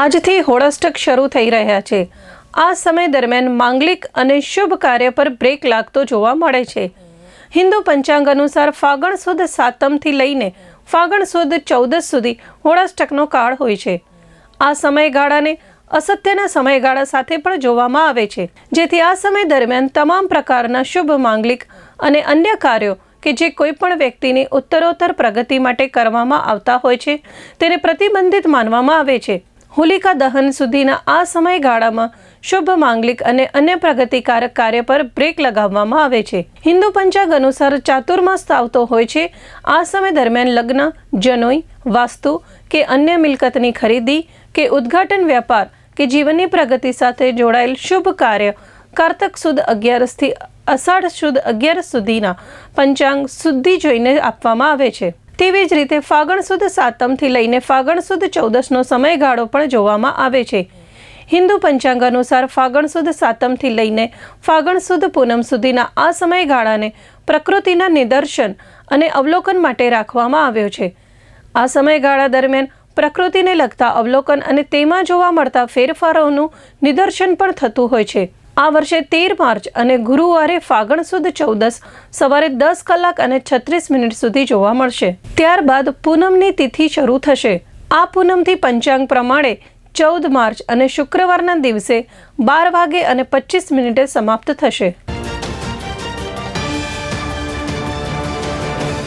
આજથી હોળાષ્ટક શરૂ થઈ રહ્યા છે. આ સમય દરમિયાન માંગલિક અને શુભ કાર્ય પર બ્રેક લાગતો જોવા મળે છે. હિન્દુ પંચાંગ અનુસાર ફાગણ સુદ સાતમથી લઈને ફાગણ સુદ ચૌદસ સુધી હોળાષ્ટકનો કાળ હોય છે. આ સમયગાળાને અસત્યના સમયગાળા સાથે પણ જોવામાં આવે છે. જેથી આ સમય દરમિયાન તમામ પ્રકારના શુભ માંગલિક અને અન્ય કાર્યો કે જે કોઈ પણ વ્યક્તિની ઉત્તરોત્તર પ્રગતિ માટે કરવામાં આવતા હોય છે, તેને પ્રતિબંધિત માનવામાં આવે છે. હોલિકા દહન સુધીના આ સમયગાળામાં શુભ માંગલિક અને અન્ય પ્રગતિકારક કાર્ય પર બ્રેક લગાવવામાં આવે છે. હિન્દુ પંચાંગ અનુસાર ચાતુર્માસ આવતો હોય છે. આ સમય દરમિયાન લગ્ન, જનોઈ, વાસ્તુ કે અન્ય મિલકતની ખરીદી કે ઉદ્ઘાટન વ્યાપાર કે જીવનની પ્રગતિ સાથે જોડાયેલ શુભ કાર્ય કારતક સુદ અગિયારસથી અષાઢ સુદ અગિયારસ સુધીના પંચાંગ શુદ્ધિ જોઈને આપવામાં આવે છે. તેવી જ રીતે ફાગણ સુદ સાતમથી લઈને ફાગણ સુદ ચૌદસનો સમયગાળો પણ જોવામાં આવે છે. હિન્દુ પંચાંગ અનુસાર ફાગણ સુદ સાતમથી લઈને ફાગણ સુદ પૂનમ સુધીના આ સમયગાળાને પ્રકૃતિના નિદર્શન અને અવલોકન માટે રાખવામાં આવ્યો છે. આ સમયગાળા દરમિયાન પ્રકૃતિને લગતા અવલોકન અને તેમાં જોવા મળતા ફેરફારોનું નિદર્શન પણ થતું હોય છે. આ વર્ષે તેર માર્ચ અને ગુરુવારે ફાગણ સુદ ચૌદસ સવારે દસ કલાક અને છત્રીસ મિનિટ સુધી જોવા મળશે. ત્યારબાદ પૂનમની તિથિ શરૂ થશે. આ પૂનમથી પંચાંગ પ્રમાણે ચૌદ માર્ચ અને શુક્રવારના દિવસે બાર વાગે અને પચીસ મિનિટે સમાપ્ત થશે.